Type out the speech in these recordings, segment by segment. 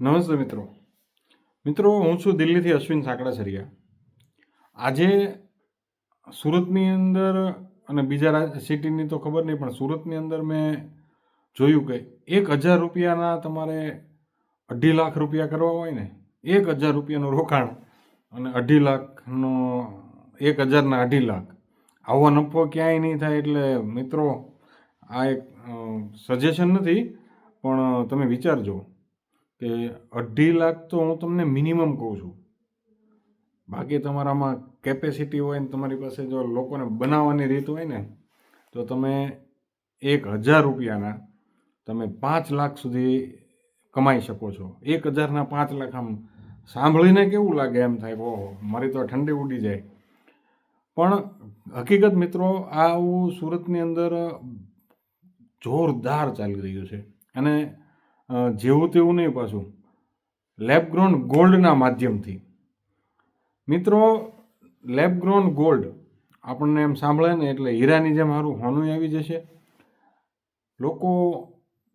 નમસ્તે મિત્રો. મિત્રો, હું છું દિલ્હીથી અશ્વિન સાંકળાસરિયા. આજે સુરતની અંદર અને બીજા સિટીની તો ખબર નહીં, પણ સુરતની અંદર મેં જોયું કે એક હજાર રૂપિયાના તમારે અઢી લાખ રૂપિયા કરવા હોય ને, એક હજાર રૂપિયાનું રોકાણ અને અઢી લાખનો, એક હજારના અઢી લાખ. આવો નફો ક્યાંય નહીં થાય એટલે મિત્રો, આ એક સજેશન નથી, પણ તમે વિચારજો. કે અઢી લાખ તો હું તમને મિનિમમ કહું છું. બાકી તમારામાં કેપેસિટી હોય ને તમારી પાસે જો લોકોને બનાવવાની રીત હોય ને, તો તમે એક હજાર રૂપિયાના તમે પાંચ લાખ સુધી કમાઈ શકો છો. એક હજારના પાંચ લાખ આમ સાંભળીને કેવું લાગે એમ થાય ઓહો, મારી તો ઠંડી ઉડી જાય. પણ હકીકત મિત્રો, આવું સુરતની અંદર જોરદાર ચાલી રહ્યું છે. અને જેવું તેવું નહીં પાછું. લેબગ્રોન ગોલ્ડના માધ્યમથી. મિત્રો લેબગ્રોન ગોલ્ડ આપણને એમ સાંભળે ને એટલે હીરાની જેમ સારું હોનું આવી જશે. લોકો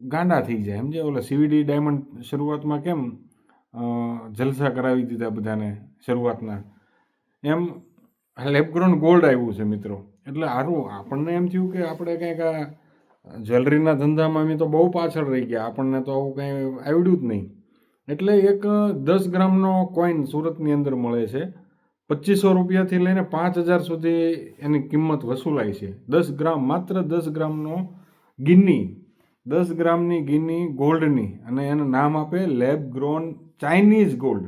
ગાંડા થઈ જાય. એમ જે ઓલા સીવીડી ડાયમંડ શરૂઆતમાં કેમ જલસા કરાવી દીધા બધાને શરૂઆતના. એમ લેબગ્રોન ગોલ્ડ આવ્યું છે મિત્રો. એટલે સારું આપણને એમ થયું કે આપણે કંઈક આ જ્વેલરીના ધંધામાં અમે તો બહુ પાછળ રહી ગયા. આપણને તો આવું કંઈ આવડ્યું જ નહીં. એટલે એક દસ ગ્રામનો કોઈન સુરતની અંદર મળે છે. પચીસો રૂપિયાથી લઈને પાંચ હજાર સુધી એની કિંમત વસૂલાય છે. દસ ગ્રામ, માત્ર દસ ગ્રામનો ગિન્ની. દસ ગ્રામની ગિન્ની ગોલ્ડની અને એનું નામ આપે લેબ ગ્રોન ચાઇનીઝ ગોલ્ડ.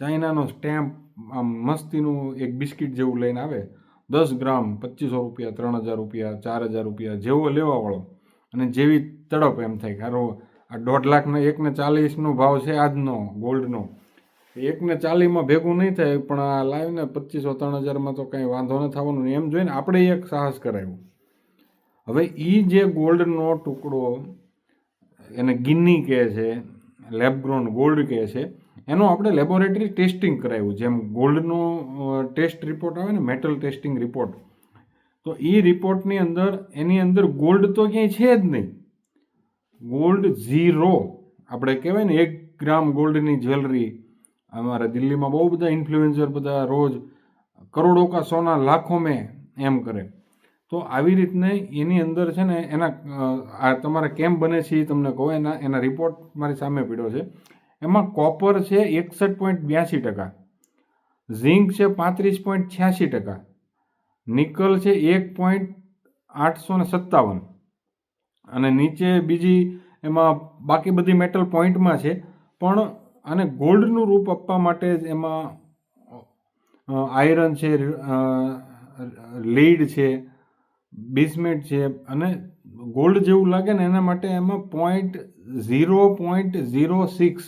ચાઇનાનો સ્ટેમ્પ આમ મસ્તીનું એક બિસ્કિટ જેવું લઈને આવે. દસ ગ્રામ પચીસો રૂપિયા, ત્રણ હજાર રૂપિયા, ચાર હજાર રૂપિયા જેવો લેવાવાળો અને જેવી તડપ એમ થાય કારો આ દોઢ લાખનો એકને ચાલીસનો ભાવ છે આજનો, ગોલ્ડનો. એકને ચાલીસમાં ભેગું નહીં થાય, પણ આ લાવીને પચીસો, ત્રણ હજારમાં તો કંઈ વાંધો ન થવાનું. એમ જોઈને આપણે એક સાહસ કરાવ્યું. હવે એ જે ગોલ્ડનો ટુકડો એને ગિન્ની કહે છે, લેબગ્રોન ગોલ્ડ કહે છે એનું આપણે લેબોરેટરી ટેસ્ટિંગ કરાવ્યું જેમ ગોલ્ડનો ટેસ્ટ રિપોર્ટ આવે ને મેટલ ટેસ્ટિંગ રિપોર્ટ તો એ રિપોર્ટની અંદર, એની અંદર ગોલ્ડ તો ક્યાંય છે જ નહીં. ગોલ્ડ ઝીરો આપણે કહેવાય ને, એક ગ્રામ ગોલ્ડની જ્વેલરી અમારા દિલ્હીમાં બહુ બધા ઇન્ફ્લુએન્સર બધા રોજ કરોડો કા સોના લાખો મેં એમ કરે. તો આવી રીતને એની અંદર છે ને, એના આ તમારા કેમ બને છે એ તમને કહો, એના એના રિપોર્ટ મારી સામે પીડ્યો છે. એમાં કોપર છે એકસઠ પોઈન્ટ બ્યાસી ટકા ઝીંક છે પાંત્રીસ પોઈન્ટ છ્યાસી ટકા નિકલ છે એક પોઈન્ટ આઠસો ને સત્તાવન અને નીચે બીજી એમાં બાકી બધી મેટલ પોઈન્ટમાં છે. પણ આને ગોલ્ડનું રૂપ આપવા માટે એમાં આયરન છે લીડ છે બિસ્મેટ છે અને ગોલ્ડ જેવું લાગે ને એના માટે એમાં point zero point zero six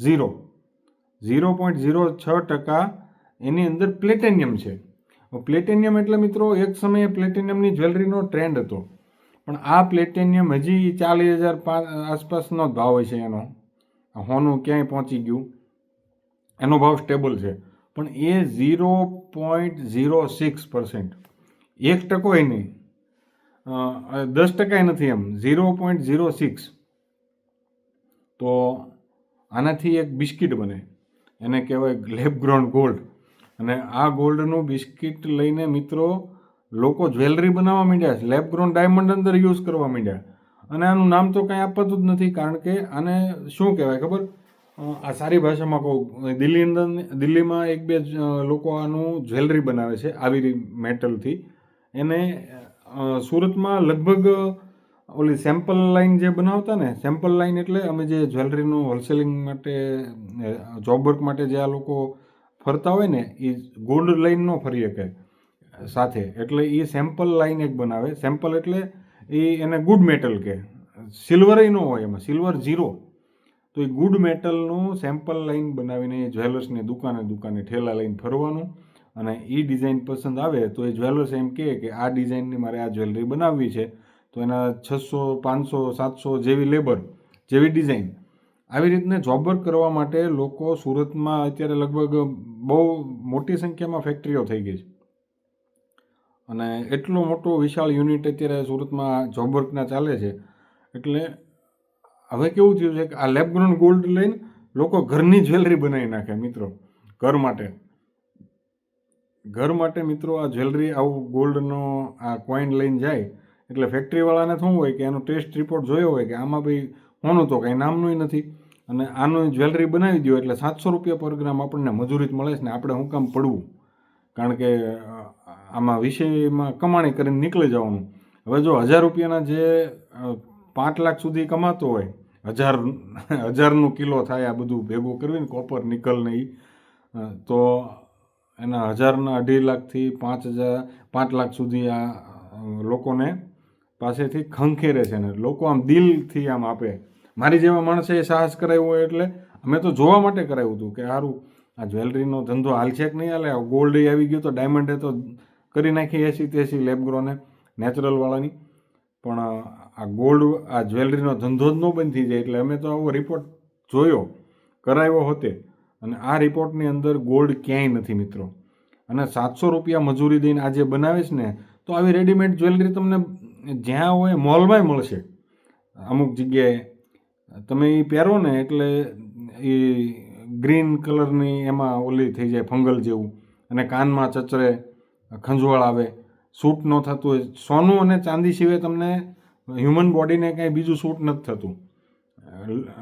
zero. Zero point zero છ ટકા એની અંદર પ્લેટેનિયમ છે. પ્લેટેનિયમ એટલે મિત્રો એક સમયે પ્લેટેનિયમની જ્વેલરીનો ટ્રેન્ડ હતો. પણ આ પ્લેટેનિયમ હજી ચાલીસ હજાર આસપાસનો ભાવ હોય છે એનો. હોનું ક્યાંય પહોંચી ગયું? એનો ભાવ સ્ટેબલ છે. પણ એ zero point zero six percent એક ટકો એ નહીં. દસ ટકા નથી એમ. Zero point zero six. તો આનાથી એક બિસ્કિટ બને. એને કહેવાય લેબ ગ્રોન ગોલ્ડ. અને આ ગોલ્ડનું બિસ્કિટ લઈને મિત્રો લોકો જ્વેલરી બનાવવા માંડ્યા છે. લેબ ગ્રોન ડાયમંડ અંદર યુઝ કરવા માંડ્યા. અને આનું નામ તો કાંઈ આપતું જ નથી કારણ કે આને શું કહેવાય ખબર? આ સારી ભાષામાં કહું, દિલ્હી અંદર દિલ્હીમાં એક બે લોકો આનું જ્વેલરી બનાવે છે આવી મેટલથી. એને સુરતમાં લગભગ ઓલી સેમ્પલ લાઈન જે બનાવતા ને સેમ્પલ લાઇન એટલે અમે જે જ્વેલરીનું હોલસેલિંગ માટે જોબ વર્ક માટે જે આ લોકો ફરતા હોય ને એ ગોલ્ડ લાઇનનો ફરી શકે સાથે. એટલે એ સેમ્પલ લાઇન એક બનાવે. સેમ્પલ એટલે એ એને ગુડ મેટલ કે. સિલ્વરય ન હોય એમાં સિલ્વર ઝીરો તો એ ગુડ મેટલનું સેમ્પલ લાઈન બનાવીને જ્વેલર્સની દુકાને દુકાને ઠેલા લઈને ફરવાનું અને એ ડિઝાઇન પસંદ આવે તો એ જ્વેલર્સ એમ કહે કે આ ડિઝાઇનની મારે આ જ્વેલરી બનાવવી છે. તો એના છસો, પાંચસો, સાતસો જેવી લેબર જેવી ડિઝાઇન આવી રીતને જોબ વર્ક કરવા માટે લોકો સુરતમાં અત્યારે લગભગ બહુ મોટી સંખ્યામાં ફેક્ટરીઓ થઈ ગઈ છે. અને એટલો મોટો વિશાળ યુનિટ અત્યારે સુરતમાં જોબ વર્કના ચાલે છે. એટલે હવે કેવું થયું છે કે આ લેબગ્રોન ગોલ્ડ લઈને લોકો ઘરની જ્વેલરી બનાવી નાખે મિત્રો, ઘર માટે. ઘર માટે મિત્રો આ જ્વેલરી આવું ગોલ્ડનો આ કોઈન લઈને જાય એટલે ફેક્ટરીવાળાને શું હોય કે એનો ટેસ્ટ રિપોર્ટ જોયો હોય કે આમાં ભાઈ હોનું તો કાંઈ નામનું નથી. અને આનું જ્વેલરી બનાવી દો એટલે સાતસો રૂપિયા પર ગ્રામ આપણને મજૂરી જ મળે છે ને આપણે હું કામ પડવું? કારણ કે આમાં વિષયમાં કમાણી કરીને નીકળી જવાનું. હવે જો હજાર રૂપિયાના જે પાંચ લાખ સુધી કમાતો હોય, હજાર, હજારનું કિલો થાય આ બધું ભેગું કરવીને કોપર નિકલ ને ઈ તો એના હજારના અઢી લાખથી પાંચ હજાર, પાંચ લાખ સુધી આ લોકોને પાસેથી ખંખેરે છે ને લોકો આમ દિલથી આમ આપે. મારી જેવા માણસે એ સાહસ કરાવ્યું હોય એટલે અમે તો જોવા માટે કરાવ્યું હતું કે સારું આ જ્વેલરીનો ધંધો હાલશે કે નહીં હાલે? ગોલ્ડ આવી ગયું તો ડાયમંડે તો કરી નાખી એસી તેસી લેબગ્રોને નેચરલવાળાની પણ આ ગોલ્ડ આ જ્વેલરીનો ધંધો જ ન બંધ થઈ જાય એટલે અમે તો આવો રિપોર્ટ જોયો કરાવ્યો હોતે. અને આ રિપોર્ટની અંદર ગોલ્ડ ક્યાંય નથી મિત્રો. અને સાતસો રૂપિયા મજૂરી દઈને આજે બનાવીશ ને, તો આવી રેડીમેડ જ્વેલરી તમને જ્યાં હોય મોલમાંય મળશે. અમુક જગ્યાએ. તમે એ પહેરો ને એટલે એ ગ્રીન કલરની એમાં ઓલી થઈ જાય ફંગલ જેવું. અને કાનમાં ચચરે ખંજવાળ આવે. સૂટ ન થતું હોય. સોનું અને ચાંદી સિવાય તમને હ્યુમન બોડીને કાંઈ બીજું સૂટ નથી થતું.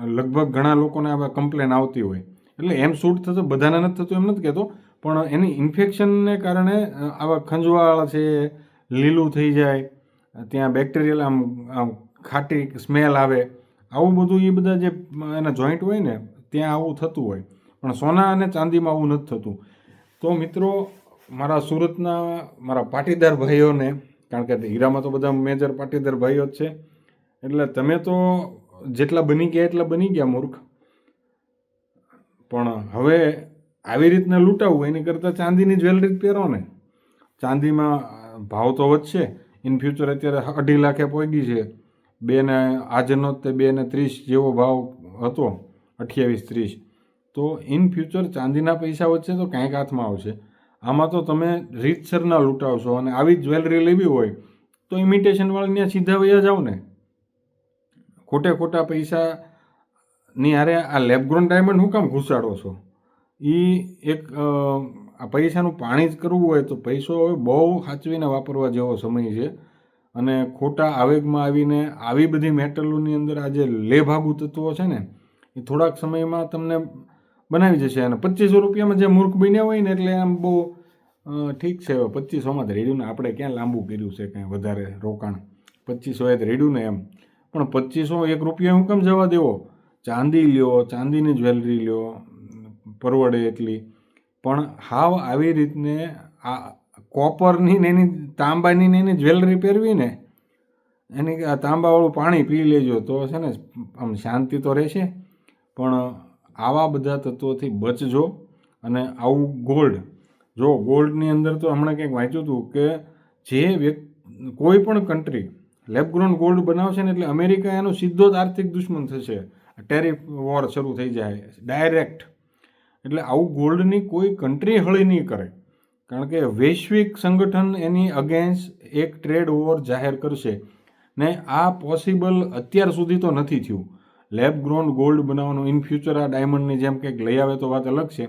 લગભગ ઘણા લોકોને આવા કમ્પ્લેન આવતી હોય. એટલે એમ સૂટ થતું, બધાને નથી થતું, એમ નથી કહેતો. પણ એની ઇન્ફેક્શનને કારણે આવા ખંજવાળ છે, લીલું થઈ જાય. ત્યાં બેક્ટેરિયલ આમ આમ ખાટી સ્મેલ આવે. આવું બધું એ બધા જે એના જોઈન્ટ હોય ને, ત્યાં આવું થતું હોય. પણ સોના અને ચાંદીમાં આવું નથી થતું. તો મિત્રો, મારા સુરતના મારા પાટીદાર ભાઈઓને, કારણ કે હીરામાં તો બધા મેજર પાટીદાર ભાઈઓ જ છે, એટલે તમે તો જેટલા બની ગયા એટલા બની ગયા, મૂર્ખ. પણ હવે આવી રીતના લૂંટાવવું એની કરતાં ચાંદીની જ્વેલરી પહેરો ને. ચાંદીમાં ભાવ તો વધશે ઇન ફ્યુચર અત્યારે અઢી લાખે પહોંચી છે. બે ને આજનો તે બે ને ત્રીસ જેવો ભાવ હતો, અઠ્યાવીસ ત્રીસ. તો ઇન ફ્યુચર ચાંદીના પૈસા વધશે તો કાંઈક હાથમાં આવશે. આમાં તો તમે રીતસરના લૂંટાવશો અને આવી જ્વેલરી લેવી હોય તો ઇમિટેશનવાળી ત્યાં સીધા વૈયા જાઓ ને. ખોટે ખોટા પૈસાની હારે આ લેબગ્રોન ડાયમંડ હું કામ ઘુસાડો છો? એ એક આ પૈસાનું પાણી જ કરવું હોય તો પૈસો હવે બહુ સાચવીને વાપરવા જેવો સમય છે. અને ખોટા આવેગમાં આવીને આવી બધી મેટલોની અંદર આ જે લેભાગુ તત્વો છે ને, એ થોડાક સમયમાં તમને બનાવી જશે. અને પચીસો રૂપિયામાં જે મૂર્ખ બન્યા હોય ને, એટલે આમ બહુ ઠીક છે. હવે પચીસોમાં જ રેડ્યું આપણે ક્યાં લાંબુ કર્યું છે કાંઈ વધારે રોકાણ? પચીસો એ જ રેડ્યું ને એમ. પણ પચીસો એક રૂપિયા હું કેમ જવા દેવો? ચાંદી લ્યો, ચાંદીની જ્વેલરી લ્યો, પરવડે એટલી. પણ હાવ આવી રીતને આ કોપરની ને એની તાંબાની ને એની જ્વેલરી પહેરવી ને એની આ તાંબાવાળું પાણી પી લેજો તો છે ને આમ શાંતિ તો રહેશે. પણ આવા બધા તત્વોથી બચજો અને આવું ગોલ્ડ, જો ગોલ્ડની અંદર તો હમણાં કંઈક વાંચ્યું હતું કે જે વ્યક્તિ કોઈ પણ કન્ટ્રી લેબગ્રોન ગોલ્ડ બનાવશે ને એટલે અમેરિકા એનો સીધો જ આર્થિક દુશ્મન થશે. ટેરિફ વોર શરૂ થઈ જાય ડાયરેક્ટ એટલે આવું ગોલ્ડની કોઈ કન્ટ્રી હળી નહીં કરે. કારણ કે વૈશ્વિક સંગઠન એની અગેન્સ્ટ એક ટ્રેડ ઓવર જાહેર કરશે ને આ પોસિબલ અત્યાર સુધી તો નથી થયું. લેબ ગ્રોન ગોલ્ડ બનાવવાનું ઇન ફ્યુચર આ ડાયમંડની જેમ કંઈક લઈ આવે તો વાત અલગ છે.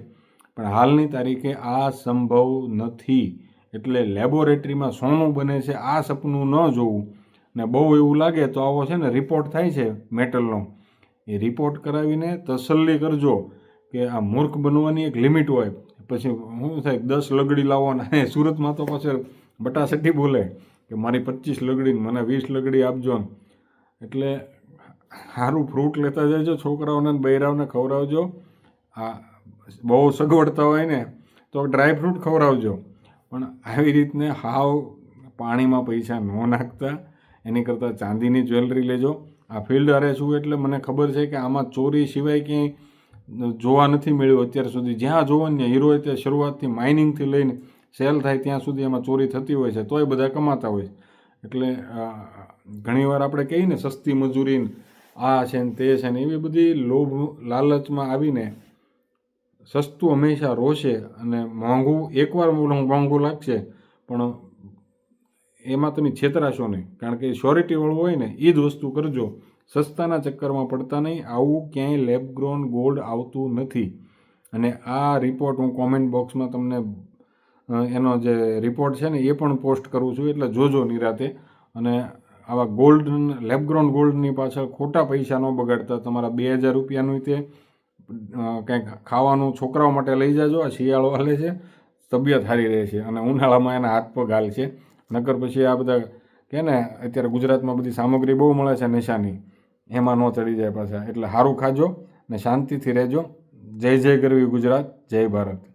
પણ હાલની તારીખે આ સંભવ નથી. એટલે લેબોરેટરીમાં સોનું બને છે, આ સપનું ન જોવું. ને બહુ એવું લાગે તો આવો છે ને રિપોર્ટ થાય છે મેટલનો એ રિપોર્ટ કરાવીને તસલ્લી કરજો. કે આ મૂર્ખ બનવાની એક લિમિટ હોય. પછી શું થાય દસ લગડી લાવવાના અને સુરતમાં તો પાછળ બટાસટી બોલે કે મારી પચીસ લગડી મને વીસ લગડી આપજો એટલે સારું ફ્રૂટ લેતા જજો છોકરાઓને બૈરાઓને ખવડાવજો. આ બહુ સગવડતા હોય ને તો ડ્રાય ફ્રૂટ ખવડાવજો. પણ આવી રીતને હાવ પાણીમાં પૈસા ન નાખતા. એની કરતાં ચાંદીની જ્વેલરી લેજો. આ ફિલ્ડ હારે છું એટલે મને ખબર છે કે આમાં ચોરી સિવાય ક્યાંય જોવા નથી મળ્યું અત્યાર સુધી. જ્યાં જોવો ને ત્યાં હીરો તે શરૂઆતથી માઇનિંગથી લઈને સેલ થાય ત્યાં સુધી એમાં ચોરી થતી હોય છે, તોય બધા કમાતા હોય એટલે ઘણીવાર આપણે કહીએ ને, સસ્તી મજૂરી આ છે ને તે છે ને, એવી બધી લોભ, લાલચમાં આવીને સસ્તું હંમેશા રોશે અને મોંઘું, એકવાર મોંઘું લાગશે, પણ એમાં તમે છેતરાશો નહીં. કારણ કે શ્યોરિટીવાળું હોય ને એ જ વસ્તુ કરજો. સસ્તાના ચક્કરમાં પડતા નહીં. આવું ક્યાંય લેબ ગ્રોન ગોલ્ડ આવતું નથી. અને આ રિપોર્ટ હું કોમેન્ટ બોક્સમાં તમને એનો જે રિપોર્ટ છે ને, એ પણ પોસ્ટ કરું છું. એટલે જોજો નિરાતે. અને આવા ગોલ્ડ લેબગ્રોન ગોલ્ડની પાછળ ખોટા પૈસા ન બગાડતા. તમારા બે હજાર રૂપિયાનું તે કંઈક ખાવાનું છોકરાઓ માટે લઈ જાજો. આ શિયાળો હાલે છે. તબિયત સારી રહે છે અને ઉનાળામાં એના હાથ પગ હાલ છે નકર પછી આ બધા કે ને, અત્યારે ગુજરાતમાં બધી સામગ્રી બહુ મળે છે નિશાની. એમાં ન ચડી જાય પાછા. એટલે સારું ખાજો ને શાંતિથી રહેજો. જય જય કરવી ગુજરાત, જય ભારત.